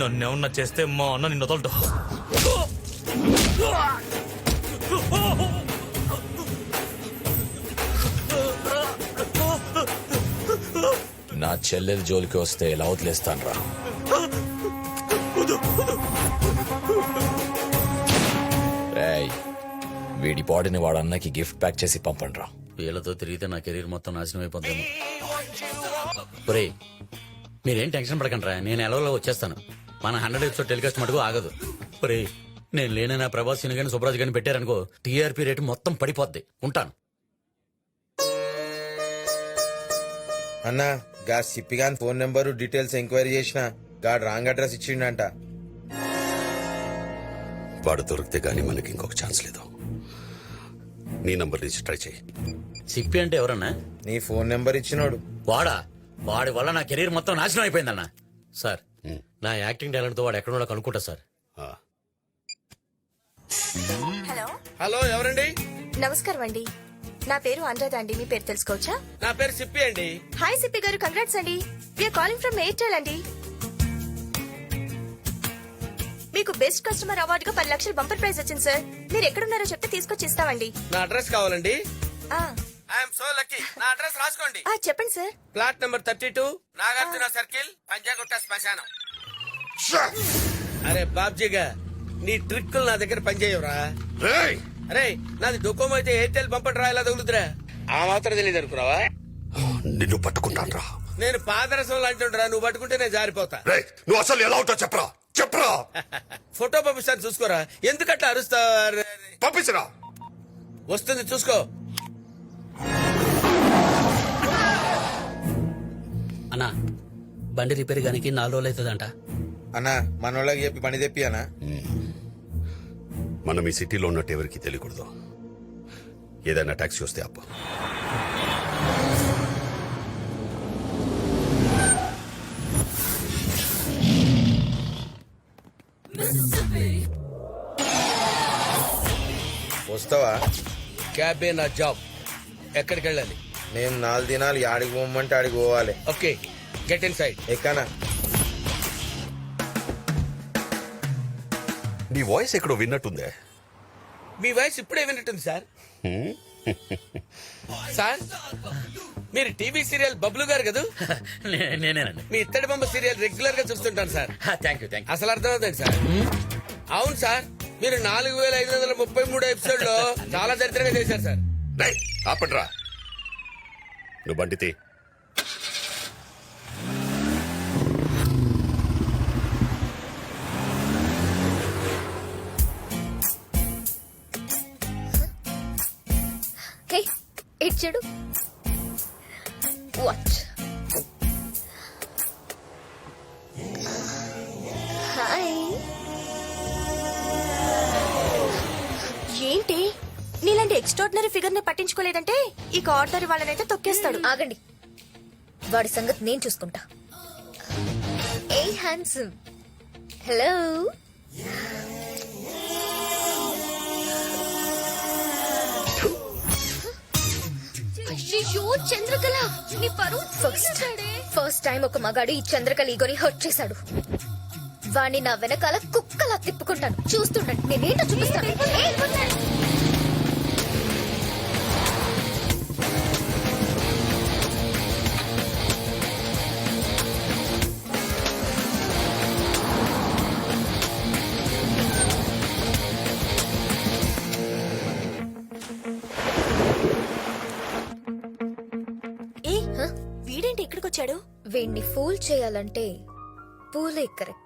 నన్ను ఏమన్నా చేస్తే మా అన్న నిన్ను వదలడు. నా చెల్లెల జోలికి వస్తే ఎలా వదిలేస్తాను రా రేయ్, వీడి బాడీని వాడు అన్నకి గిఫ్ట్ ప్యాక్ చేసి పంపండి రా వీళ్ళతో తిరిగితే నా కెరీర్ మొత్తం నాశనం అయిపోతుంది ఒరే మీరేం టెన్షన్ పడకండి రా నేను ఎలవలో వచ్చేస్తాను. మన హండ్రెడ్ ఎపిసోడ్ టెలికాస్ట్ మటుకు ఆగదు. ఒరే నేను లేని నా ప్రభాస్ సిని కానీ సుబ్రాజ్ కానీ పెట్టారనుకో టీఆర్పీ రేటు మొత్తం పడిపోద్ది. ఉంటాను. అన్న గా సిప్పిగాన్ ఫోన్ నెంబరు డీటెయిల్స్ ఎంక్వైరీ చేసిన గాడు రాంగ్ అడ్రస్ ఇచ్చిండంట. వాడు దొరికితే గానీ మనకి ఇంకొక ఛాన్స్ లేదు. నీ నంబర్ నుంచి ట్రై చేయి. సిప్పి అంటే ఎవరన్నా? నీ ఫోన్ నెంబర్ ఇచ్చినోడు. వాడా? వాడి వల్ల నా కెరీర్ మొత్తం నాశనం అయిపోయిందన్న. సార్ నా యాక్టింగ్ టాలెంట్తో వాడు ఎక్కడో కనుక్కుంటా సార్. హలో. హలో ఎవరండి? నమస్కారం అండి. నా పేరు అనురాధ అండి మీ పేరు తెలుసుకోవచ్చా? నా పేరు సిప్పి అండి. హాయ్ సిప్పి గారు కంగ్రాట్స్ అండి. వీఆర్ కాలింగ్ ఫ్రమ్ ఎయిర్టెల్ అండి. మీకు బెస్ట్ కస్టమర్ అవార్డుగా పది లక్షల బంపర్ ప్రైజ్ వచ్చింది సార్ మీరు ఎక్కడున్నారో చెప్తే తీసుకొచ్చి ఇస్తామండి నా అడ్రస్ కావాలండి? ఆ, ఐఎమ్ సో లక్కీ నా అడ్రస్ రాసుకోండి. ఆ, చెప్పండి sir plot number thirty two Nagarjuna circle Panjagutta శ్మశానం. అరే బాబ్జీగా నీ ట్రిక్కులు నా దగ్గర పనిచేయవురా! అరే నాది డొకోమో అయితే ఎయిర్టెల్ పంపడం రా ఇలా తగులుతురా. ఆ మాత్రం తెలియదు అనుకున్నావా? నిన్ను పట్టుకుంటాను రా నేను పాదరసం లాంటి నువ్వు పట్టుకుంటే నేను జారిపోతా. నువ్వు అసలు ఎలా ఉంటావు చెప్పరా? చెప్పరా? ఫోటో పంపిస్తాను చూసుకోరా. ఎందుకట్లా అరుస్తావు పంపించరా? వస్తుంది చూసుకో. అన్నా బండి రిపేర్ గానికి నాలుగు రోజులు అవుతుందంట. అన్న మనోళ్ళకి చెప్పి పని తెప్పి అన్న మనం ఈ సిటీలో ఉన్నట్టు ఎవరికి తెలియకూడదు. ఏదైనా ట్యాక్సీ వస్తే అప్ప వస్తావా? క్యాబే నా జాబ్. ఎక్కడికి వెళ్ళాలి మేము నాలుగు దినాలు యాడికి పోమంటే ఆడికి పోవాలి. ఓకే గెట్ ఇన్ సైడ్ ఎక్కనా? నీ వాయిస్ ఎక్కడో విన్నట్టుందే. మీ వాయిస్ ఇప్పుడే విన్నట్టుంది సార్. సార్ మీరు టీవీ సీరియల్ బబ్లు గారు కదా? నే- నేనేనండి. మీ ఇత్తడి బొమ్మ సీరియల్ రెగ్యులర్గా చూస్తుంటాను సార్. థ్యాంక్ యూ థ్యాంక్ అసలు అర్థమవుతుంది సార్. అవును సార్. మీరు నాలుగు వేల ఐదు వందల ముప్పై మూడు ఎపిసోడ్లో చాలా దరిద్రంగా చేశారు సార్. ఆపండ్రా. నువ్వు బండి చూడు వాచ్ హాయ్ ఏంటి? నీలాంటి ఎక్స్ట్రాడినరీ ఫిగర్ని పట్టించుకోలేదంటే ఇక ఆర్డర్ వాళ్ళనైతే తొక్కేస్తాడు. ఆగండి. వాడి సంగతి నేను చూసుకుంటా. ఏ హ్యాండ్సమ్ హలో చంద్రకళ నీ పరువు ఫస్ట్ ఫస్ట్ టైం ఒక మగాడు ఈ చంద్రకళ ఈగోని హర్ట్ చేశాడు. వాణ్ణి నా వెనకాల కుక్కలా తిప్పుకుంటాను. చూస్తుండండి నేనేంటో చూపిస్తాను. వచ్చాడు? వీణ్ణి ఫూల్ చేయాలంటే పూలే కరెక్ట్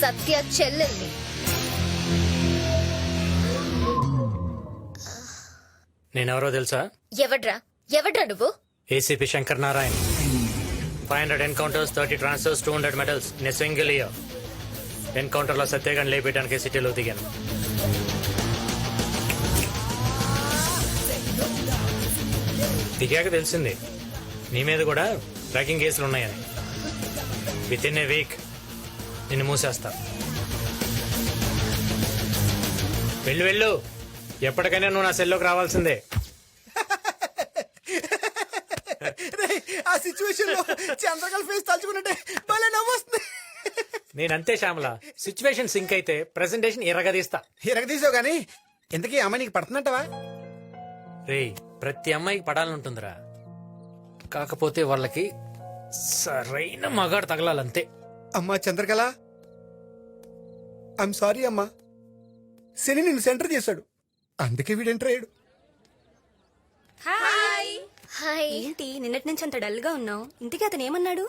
సత్య చెల్లెల్ని. నేనెవరో తెలుసా? ఎవడ్రా? ఎవడ్రా నువ్వు? ACP Shankar Narayan. Five hundred encounters thirty transfers two hundred medals నేను సింగిల్ ఇయర్ ఎన్కౌంటర్లో సత్యగాన్ని లేపేయడానికి సిటీలో దిగాను. దిగాక తెలిసింది. నీ మీద కూడా ట్రాకింగ్ కేసులు ఉన్నాయని. విత్ ఇన్ ఏ వీక్ నిన్ను మూసేస్తా. వెళ్ళు వెళ్ళు. ఎప్పటికైనా నువ్వు నా సెల్లోకి రావాల్సిందే. ఆ సిచ్యువేషన్లో చంద్రకళ ఫేస్ తలుచుకుంటే భలే నవ్వొస్తుంది. నేనంతే శ్యామల. సిచ్యువేషన్ సింక్ అయితే ప్రెసెంటేషన్ ఎరగదీస్తా తీసావు గానీ ఇంతకీ అమ్మాయి నీకు పడుతున్నట్టవా రేయ్ ప్రతి అమ్మాయికి పడాలనుంటుందిరా. కాకపోతే వాళ్ళకి సరైన మగాడు తగలాలంతే. అమ్మా చంద్రకళ. ఐఎమ్ సారీ అమ్మా. శని నిన్ను సెంటర్ చేశాడు. అందుకే వీడు ఎంటర్ అయ్యాడు. హాయ్ ఏంటి నిన్నటి నుంచి అంత డల్గా ఉన్నావు? ఇంతకీ అతను ఏమన్నాడు?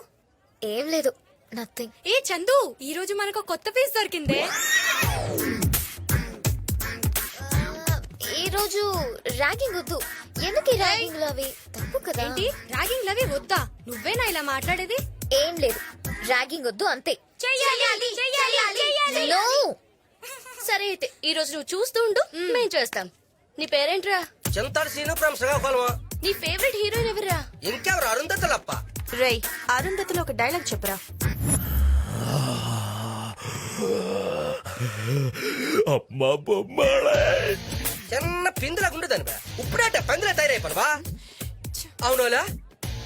ఏం లేదు నథింగ్ ఏ చందు ఈ రోజు మనకు కొత్త పీస్ దొరికిందే. ఈ రోజు ర్యాగింగ్ వద్దు. ఎందుకు ర్యాగింగ్ అవి తప్పు కదా. ఏంటి? రాగింగ్ లవి వద్దా? నువ్వేనా ఇలా మాట్లాడేది? ఏం లేదు. ర్యాగింగ్ వద్దు అంతే. No. సరే అయితే ఈ రోజు నువ్వు చూస్తూ ఉండు మేం చేస్తాం. నీ పేరేంట్రా? చింతాడు సీను ఫ్రమ్ శ్రీకాకుళం నీ ఫేవరెట్ హీరోయిన్ ఎవరా ఇంకెవరు? అరుంధతులప్ప. రై అరుంధతిలో ఒక డైలాగ్ చెప్పరా? అమ్మా బొమ్మలే. చిన్న పిందులకు ఉండదని బా. ఇప్పుడేట పందిలా తయారైపోనవా అవునోలా?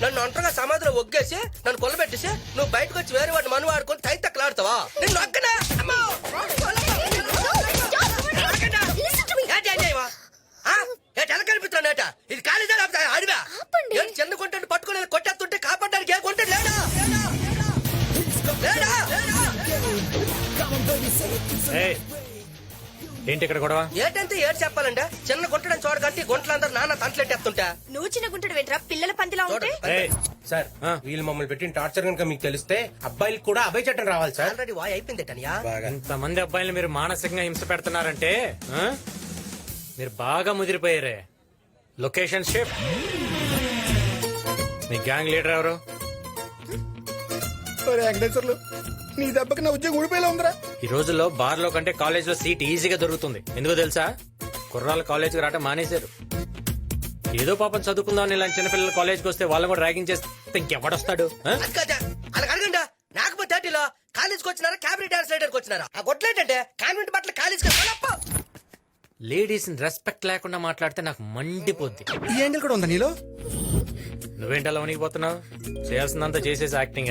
నన్ను ఒంటరిగా సమాధిలో ఒగ్గేసి నన్ను కొల్లబెట్టేసి నువ్వు బయటకు వచ్చి వేరే వాడిని మను ఆడుకొని తై తక్కలాడతావా ఎలా కనిపిస్తున్నాను ఏట? ఇది కాలేజా లేకపోతే అడివా ఆపండి. ఏంటి చిన్న కొంటాడు పట్టుకుని కొట్టేస్తుంటే కాపాడడానికి ఏ కొంటాడు లేడా లేడా? లేడా? ఏయ్, ఏంటి ఇక్కడ గొడవ? ఏటంటే ఏడు చెప్పాలంటే. చిన్న గుంటడని చూడగట్టి గుంటలందరూ నాన్న తంటలెట్టేస్తుంటా. నువ్వు చిన్న గుంటడు వెంట్రా? పిల్లల పందిలా ఉంటే? సార్ ఆ. వీళ్ళు మమ్మల్ని పెట్టిన టార్చర్ కనుక మీకు తెలిస్తే అబ్బాయిలకు కూడా అభయ చట్టం రావాలి సార్. ఆల్రెడీ వాయి అయిపోయింది టనియా ఇంతమంది అబ్బాయిలు మీరు మానసికంగా హింస పెడుతున్నారంటే ఆ? మీరు బాగా ముదిరిపోయారే. Location shift. మీ గ్యాంగ్ లీడర్ ఎవరు? వెంకటేశ్వర్లు. నీ దెబ్బకి నా ఉద్యోగం ఊడిపోయేలా ఉందిరా. ఈ రోజుల్లో బార్లో కంటే కాలేజ్లో సీట్ ఈజీగా దొరుకుతుంది. ఎందుకో తెలుసా? కుర్రాళ్ళు కాలేజ్కి రావటం మానేశారు. ఏదో పాపం చదువుకుందాం ఇలాంటి చిన్నపిల్లలు కాలేజ్కి వస్తే వాళ్ళని కూడా ర్యాగింగ్ చేస్తే ఇంకెవడొస్తాడు? ఆ? అది కాదా అలా అడగండా? నాకు థర్టీలో కాలేజ్కి వచ్చినారా క్యాబినెట్ డాన్స్ రైడర్కి వచ్చినారా? ఆ గొట్లేంటంటే కాన్వెంట్ బట్టలు కాలేజ్కి లేడీస్ రెస్పెక్ట్ లేకుండా మాట్లాడితే నాకు మండిపోద్ది. ఈ యాంగిల్ కూడా ఉందా నీలో? నువ్వేంటి అలా వణికిపోతున్నావు? చేయాల్సిందంతా చేసేసి యాక్టింగ్